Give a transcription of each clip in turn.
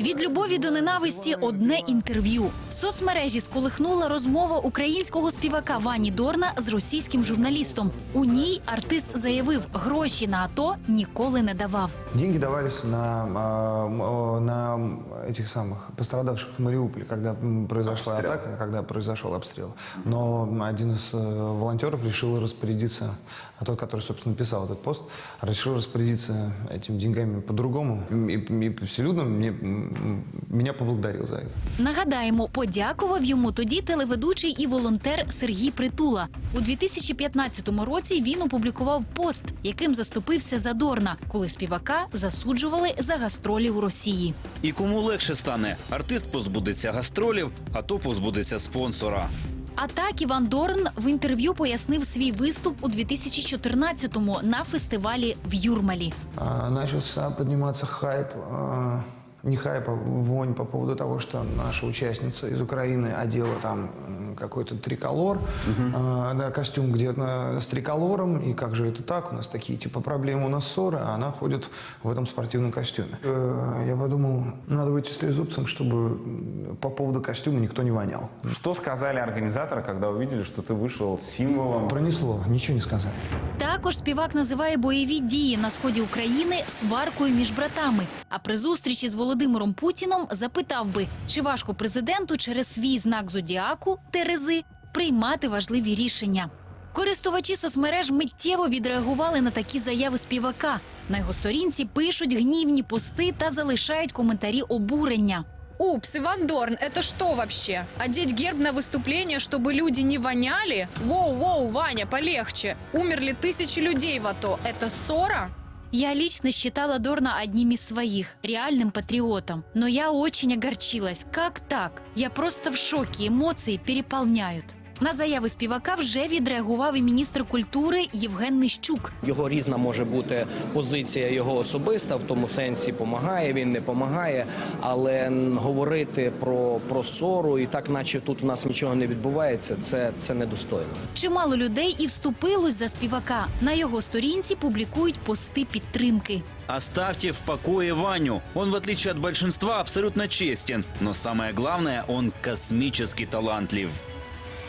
Від любові до ненависті одне інтерв'ю. Соцмережі сколихнула розмова українського співака Вані Дорна з російським журналістом. У ній артист заявив, гроші на АТО ніколи не давав. Деньги давались на, а, м, о, на этих самых пострадавших в Мариуполе, когда м, произошла Обстрел. атака, когда произошел обстрел. Но один из э, волонтеров решил распорядиться, а тот, который, собственно, писал этот пост, решил распорядиться этими деньгами по-другому. И, и вселюдно мне, м, меня поблагодарил за это. Нагадаємо, подякував йому тоді телеведучий і волонтер Сергій Притула. У 2015 році він опублікував пост, яким заступився за Дорна, коли співака засуджували за гастролі у Росії. І кому легше стане? Артист позбудеться гастролів, а то позбудеться спонсора. А так Іван Дорн в інтерв'ю пояснив свій виступ у 2014-му на фестивалі в Юрмалі. А, начался подниматься хайп, а, не хайп, а вонь по поводу того, что наша участница из Украины одела там какой-то триколор, а, да, костюм где-то с триколором, и как же это так, у нас такие типа проблемы, у нас ссоры, а она ходит в этом спортивном костюме. Э, Я подумал, надо выйти с трезубцем, чтобы по поводу костюма никто не вонял. Что сказали организаторы, когда увидели, что ты вышел с символом? Пронесло, ничего не сказали. Також співак називає бойові дії на сході України сваркою між братами. А при зустрічі з Володимиром Путіном запитав би, чи важко президенту через свій знак зодіаку Терези приймати важливі рішення. Користувачі соцмереж миттєво відреагували на такі заяви співака. На його сторінці пишуть гнівні пости та залишають коментарі обурення. Упс, Иван Дорн, это что вообще? Одеть герб на выступление, чтобы люди не воняли? Воу-воу, Ваня, полегче. Умерли тысячи людей в АТО. Это ссора? Я лично считала Дорна одним из своих, реальным патриотом. Но я очень огорчилась. Как так? Я просто в шоке, емоції переполняють. На заяви співака вже відреагував і міністр культури Євген Нищук. Його різна може бути позиція його особиста, в тому сенсі помагає він, не помагає. Але говорити про, про ссору і так, наче тут у нас нічого не відбувається, це, це недостойно. Чимало людей і вступилось за співака. На його сторінці публікують пости підтримки. Оставьте в покое Ваню. Он, в отличие от большинства, абсолютно честен. Но самое главное, он космически талантлив.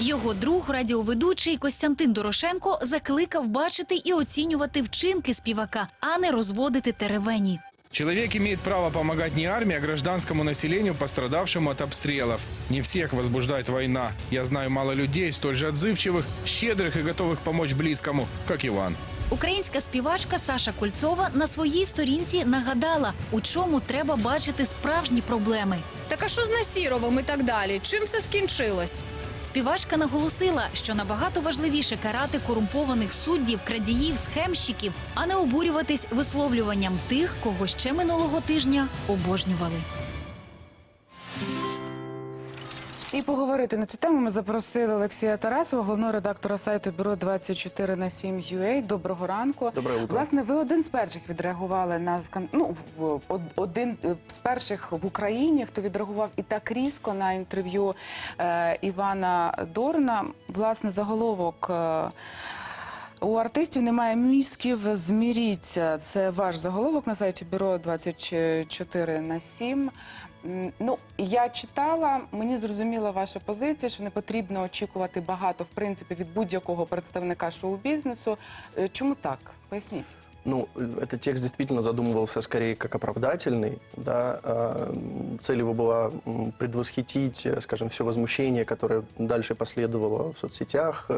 Його друг, радіоведучий Костянтин Дорошенко, закликав бачити і оцінювати вчинки співака, а не розводити теревені. Человек имеет право помогать не армии, а гражданскому населению, пострадавшему от обстрелов. Не всех возбуждает война. Я знаю мало людей, столь же отзывчивых, щедрых и готовых помочь близкому, как Иван. Українська співачка Саша Кольцова на своїй сторінці нагадала, у чому треба бачити справжні проблеми. Так а що з Насіровим і так далі? Чим все скінчилось? Співачка наголосила, що набагато важливіше карати корумпованих суддів, крадіїв, схемщиків, а не обурюватись висловлюванням тих, кого ще минулого тижня обожнювали. І поговорити на цю тему ми запросили Олексія Тарасова, головного редактора сайту бюро 24 на 7 UA. Доброго ранку. Доброе утро. Власне, ви один з перших відреагували на ну, один е, з перших в Україні, хто відреагував і так різко на інтерв'ю е, Івана Дорна. Власне, заголовок. Е, у артистів немає мізків, зміріться. Це ваш заголовок на сайті бюро 24 на 7. М, Ну, я читала, мені зрозуміла ваша позиція, що не потрібно очікувати багато, в принципі, від будь-якого представника шоу-бізнесу. Е, Чому так? Поясніть. Ну, этот текст действительно задумывался скорее как оправдательный, да. а, м, Цель его была м, предвосхитить, э, скажем, все возмущение, которое дальше последовало в соцсетях.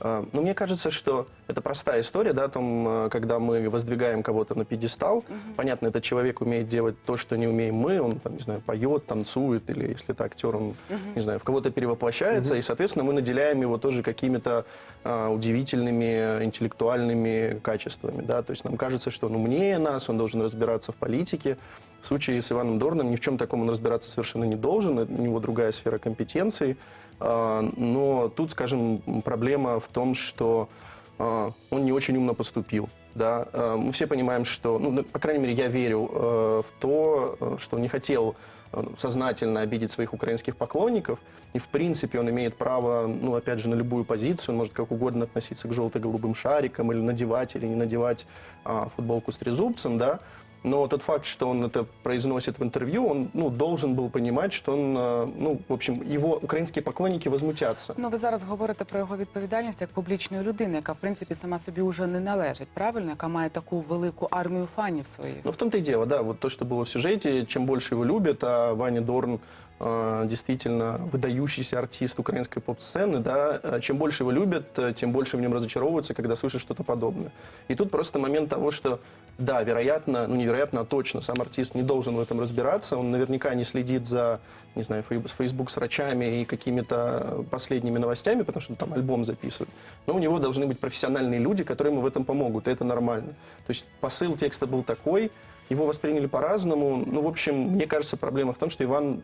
э, а, Но мне кажется, что это простая история, да, о том, э, когда мы воздвигаем кого-то на пьедестал. Понятно, этот человек умеет делать то, что не умеем мы. Он, там, не знаю, поет, танцует, или если это актер, он, не знаю, в кого-то перевоплощается. И, соответственно, мы наделяем его тоже какими-то а, удивительными интеллектуальными качествами, да. То есть нам кажется, что он умнее нас, он должен разбираться в политике. В случае с Иваном Дорном ни в чем таком он разбираться совершенно не должен. У него другая сфера компетенций. А, Но тут, скажем, проблема в том, что а, он не очень умно поступил. Да? А, Мы все понимаем, что, ну, по крайней мере, я верю э, в то, э, что он не хотел э, сознательно обидеть своих украинских поклонников. И, в принципе, он имеет право, ну, опять же, на любую позицию. Он может как угодно относиться к желто-голубым шарикам или надевать, или не надевать а, футболку с трезубцем, да. Но тот факт, что он это произносит в интервью, он ну, должен был понимать, что он, э, ну, в общем, его украинские поклонники возмутятся. Ну, ви зараз говорите про його відповідальність як публічної людини, яка в принципі сама собі вже не належить, правильно, яка має таку велику армію фанів своїх. Ну, в том-то и дело, да, вот то, что было в сюжете, чем больше его любят, а Ваня Дорн э, действительно выдающийся артист украинской поп-сцены, да, э, чем больше его любят, э, тем больше в нем разочаровываются, когда слышат что-то подобное. И тут просто момент того, что, да, вероятно, ну, невероятно, а точно, сам артист не должен в этом разбираться, он наверняка не следит за, не знаю, фей- Facebook срачами и какими-то последними новостями, потому что там альбом записывают. Но у него должны быть профессиональные люди, которые ему в этом помогут, и это нормально. То есть посыл текста был такой, его восприняли по-разному. Ну, в общем, мне кажется, проблема в том, что Иван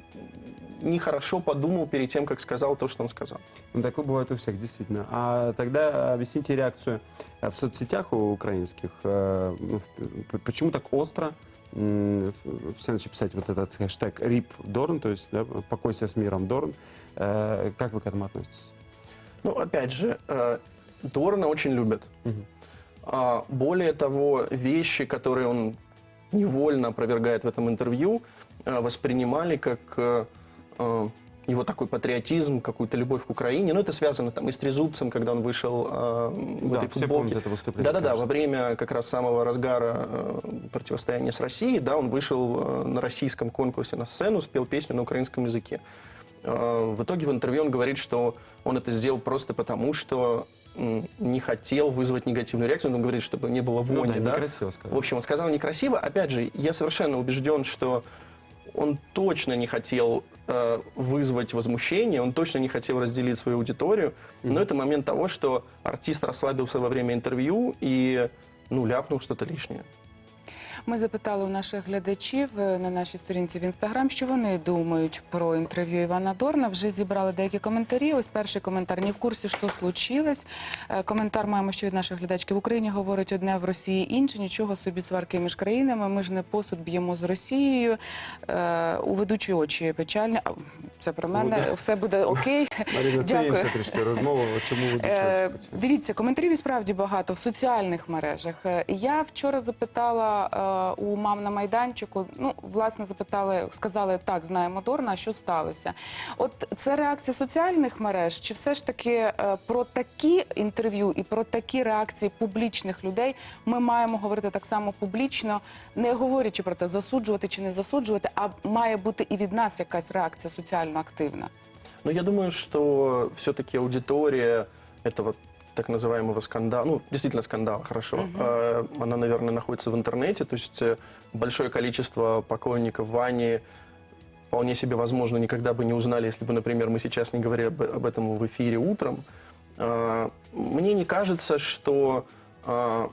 нехорошо подумал перед тем, как сказал то, что он сказал. Ну, такое бывает у всех, действительно. А тогда объясните реакцию э, в соцсетях у украинских. Э, ну, Почему так остро все начали писать вот этот хэштег «Рип Дорн», то есть да, «Покойся с миром Дорн». Э, Как вы к этому относитесь? Ну, опять же, Дорна очень любят. А, более того, вещи, которые он невольно опровергает в этом интервью, э, воспринимали как э, э, его такой патриотизм, какую-то любовь к Украине. Ну, это связано там и с Трезубцем, когда он вышел э, в Да, этой все футболке. помнят это выступление, Да-да-да, конечно. во время как раз самого разгара э, противостояния с Россией, да, он вышел э, на российском конкурсе на сцену, спел песню на украинском языке. Э, В итоге в интервью он говорит, что он это сделал просто потому, что м, не хотел вызвать негативную реакцию. Он говорит, чтобы не было Ну вони. да, да? некрасиво сказал. В общем, он сказал некрасиво. Опять же, я совершенно убежден, что он точно не хотел э, вызвать возмущение, он точно не хотел разделить свою аудиторию. Но это момент того, что артист расслабился во время интервью и ну, ляпнул что-то лишнее. Ми запитали у наших глядачів е, на нашій сторінці в інстаграм, що вони думають про інтерв'ю Івана Дорна. Вже зібрали деякі коментарі. Ось перший коментар не в курсі, що случилось. Е, Коментар маємо ще від наших глядачки. В Україні говорить одне, в Росії інше. Нічого собі сварки між країнами. Ми ж не посуд б'ємо з Росією. Е, У ведучої очі печальні. Це про мене. Все буде окей. Марина, це інша трішки розмова. Чому ви Е. Дивіться, коментарів і справді багато в соціальних мережах. Я вчора запитала у мам на майданчику. Ну, власне, запитали, сказали так, знаємо Дорна, а що сталося? От це реакція соціальних мереж, чи все ж таки е, про такі інтерв'ю і про такі реакції публічних людей ми маємо говорити так само публічно, не говорячи про те, засуджувати чи не засуджувати, а має бути і від нас якась реакція соціально активна. Но я думаю, что все-таки аудитория этого так называемого скандала, ну, действительно скандал, хорошо, э, она, наверное, находится в интернете, то есть э, большое количество поклонников Вани вполне себе, возможно, никогда бы не узнали, если бы, например, мы сейчас не говорили об, об этом в эфире утром. Э, Мне не кажется, что э,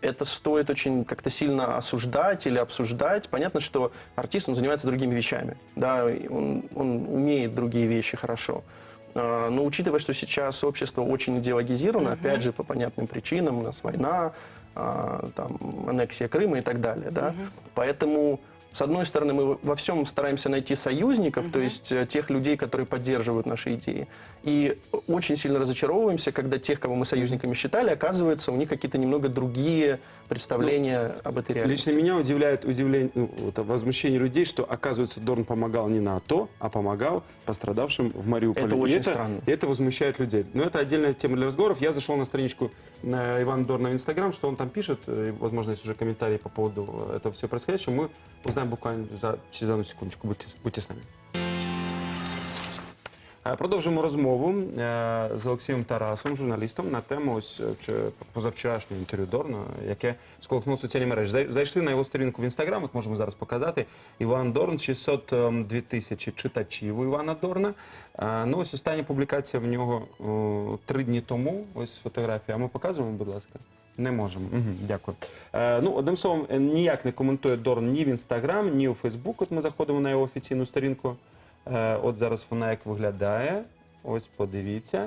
это стоит очень как-то сильно осуждать или обсуждать. Понятно, что артист, он занимается другими вещами, да, он, он умеет другие вещи хорошо. А, Но учитывая, что сейчас общество очень идеологизировано, опять же, по понятным причинам, у нас война, а, там, аннексия Крыма и так далее, да, поэтому с одной стороны, мы во всем стараемся найти союзников, то есть э, тех людей, которые поддерживают наши идеи. И очень сильно разочаровываемся, когда тех, кого мы союзниками считали, оказывается, у них какие-то немного другие представления об этой реальности. Лично меня удивляет удивление, ну, вот, возмущение людей, что, оказывается, Дорн помогал не на АТО, а помогал пострадавшим в Мариуполе. Это И очень это, странно. и это возмущает людей. Но это отдельная тема для разговоров. Я зашел на страничку на Ивана Дорна в Инстаграм, что он там пишет, э, и, возможно, есть уже комментарии по поводу э, этого всего происходящего. Мы узнаем буквально за, через одну секундочку. Будьте, будьте с нами. Е, Продовжимо розмову е, з Олексієм Тарасом, журналістом, на тему ось е, чи- позавчорашнього інтерв'ю Дорна, яке сколихнуло соціальні мережі. Зайшли на його сторінку в інстаграм, от можемо зараз показати. Іван Дорн, 602 тисячі читачів у Івана Дорна. Ну ось остання публікація в нього три дні тому. Ось фотографія. А ми показуємо, будь ласка. Не можемо. Угу, дякую. Е, ну, одним словом, е, ніяк не коментує Дорн ні в інстаграм, ні у Фейсбук. От ми заходимо на його офіційну сторінку. Е, От зараз вона як виглядає. Ось подивіться.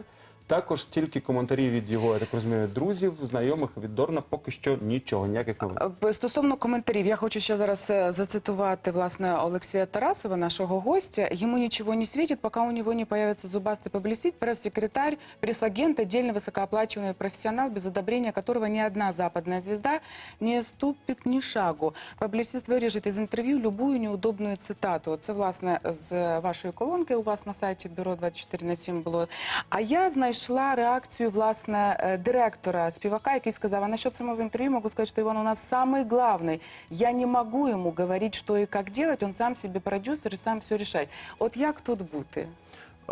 Також тільки коментарі від його, я так розумію, друзів, знайомих від Дорна. Поки що нічого, ніяких новин. Е, Стосовно коментарів, я хочу ще зараз е, зацитувати власне Олексія Тарасова, нашого гостя. Ему ничего не светит, пока у него не появится зубастый публицист, пресс-секретарь, пресс-агент, отдельно высокооплачиваемый профессионал, без одобрения которого ни одна западная звезда не ступит ни шагу. Публицист виріжет із інтерв'ю любую неудобну цитату. Це, власне, з вашої колонки у вас на сайті Бюро 24 на 7 було. А я знайшла реакцію, власне, е, директора співака, який сказав, а насчет самого інтерв'ю могу сказать, що Іван у нас самий главний. Я не можу йому говорити, що і как делать, он сам себе продюсер і сам все рішає. От як тут бути?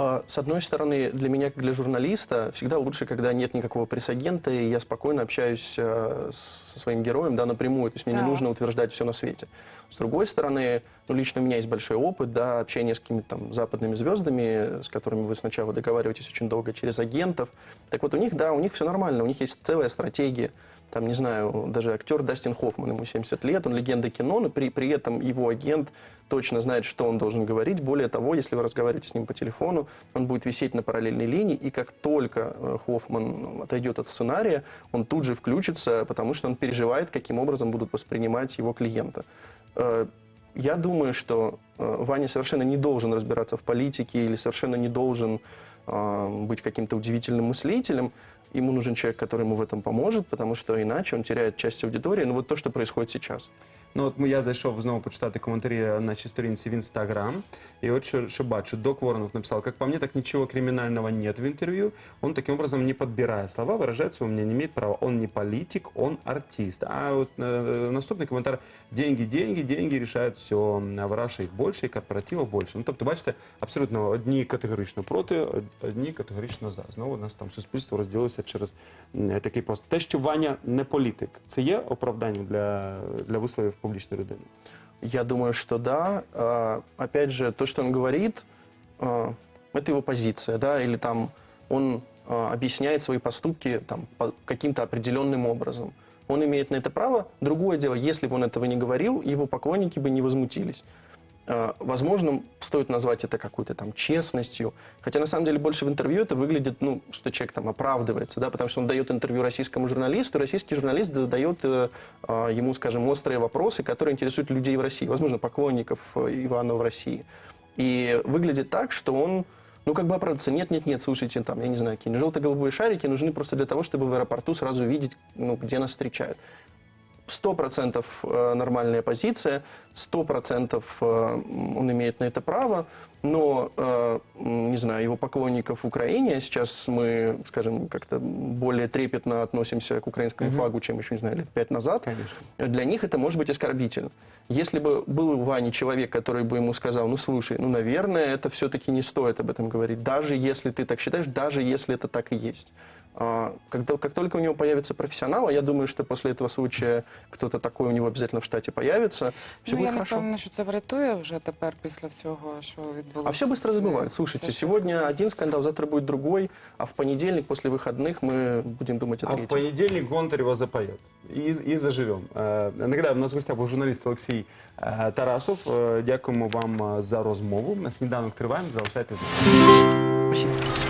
А, С одной стороны, для меня, как для журналиста, всегда лучше, когда нет никакого пресс-агента, и я спокойно общаюсь э, со своим героем да, напрямую. То есть мне Да. не нужно утверждать все на свете. С другой стороны, ну, лично у меня есть большой опыт да, общения с какими-то там западными звездами, с которыми вы сначала договариваетесь очень долго через агентов. Так вот, у них, да, у них все нормально, у них есть целая стратегия. Там, не знаю, даже актер Дастин Хоффман, ему 70 лет, он легенда кино, но при, при этом его агент точно знает, что он должен говорить. Более того, если вы разговариваете с ним по телефону, он будет висеть на параллельной линии, и как только э, Хоффман ну, отойдет от сценария, он тут же включится, потому что он переживает, каким образом будут воспринимать его клиента. Э, Я думаю, что э, Ваня совершенно не должен разбираться в политике или совершенно не должен быть каким-то удивительным мыслителем. Ему нужен человек, который ему в этом поможет, потому что иначе он теряет часть аудитории. Ну вот то, что происходит сейчас. Ну от я зайшов знову почитати коментарі на нашій сторінці в Інстаграм. І от що, що бачу, Док Воронов написал, как по мне, так ничего криминального нет в интервью. Он таким образом, не подбирая слова, выражает свое мнение, не имеет права. Он не политик, он артист. А от э, наступний коментар деньги, деньги, деньги решають все. А в Раші їх більше, і корпоративів більше. Ну, тобто, бачите, абсолютно одні категорично проти, одні категорично за. Знову у нас там суспільство розділилося через такий пост. Те, що Ваня не політик, це є оправданням для, для висловів публічної людини? Я думаю, что да. А, Опять же, то, что он говорит, а, это его позиция, да, или там он а, объясняет свои поступки там, по каким-то определенным образом. Он имеет на это право. Другое дело, если бы он этого не говорил, его поклонники бы не возмутились. А, Возможно, стоит назвать это какой-то там честностью. Хотя на самом деле больше в интервью это выглядит, ну, что человек там оправдывается, да, потому что он дает интервью российскому журналисту, и российский журналист задает э, а, ему, скажем, острые вопросы, которые интересуют людей в России, возможно, поклонников э, Ивана в России. И выглядит так, что он ну, как бы оправдывается. Нет, нет, нет, слушайте, там, я не знаю, какие желто-голубые шарики нужны просто для того, чтобы в аэропорту сразу видеть, ну, где нас встречают. Сто процентов э, нормальная позиция, сто процентов э, он имеет на это право, но, э, не знаю, его поклонников в Украине, сейчас мы, скажем, как-то более трепетно относимся к украинскому флагу, чем еще, не знаю, лет пять назад, Конечно. для них это может быть оскорбительно. Если бы был у Вани человек, который бы ему сказал, ну, слушай, ну, наверное, это все-таки не стоит об этом говорить, даже если ты так считаешь, даже если это так и есть. А, Когда, как только у него появится профессионал, а я думаю, что после этого случая кто-то такой у него обязательно в штате появится, все ну, будет я не хорошо. впевнена, що це врятує вже тепер після всього, що відбулося. А все быстро забывают. Слушайте, Все ж сегодня один скандал, завтра будет другой, а в понедельник после выходных мы будем думать о А в третьем. понедельник Гонтарева запоет. И, и заживем. Е, Нагадаю, у нас в гостях був журналіст Олексій е, Тарасов. Е, Дякуємо вам е, за розмову. На сніданок триваємо. Залишайтесь. з нами. Спасибо.